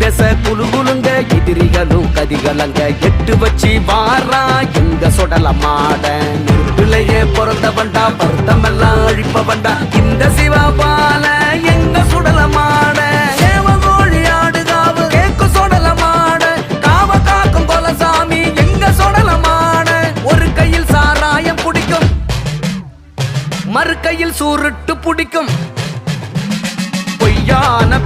தசை குழு குலுங்க எதிரிகளும் கதிகலங்க. எட்டு வச்சு வாரா எங்க சொடல மாட. நெருப்பிலேயே பிறந்தவன்டா பருத்தமெல்லாம் அழிப்பவன்டா இந்த சிவபால எங்க சுடல மாட? தேவகோழி ஆடுகாவு கேக்கு சொடல மாட. காவ காக்கும் கொலசாமி எங்க சொடல மாட? ஒரு கையில் சாராயம் பிடிக்கும் மறு கையில் சூருட்டு பிடிக்கும். பொய்யான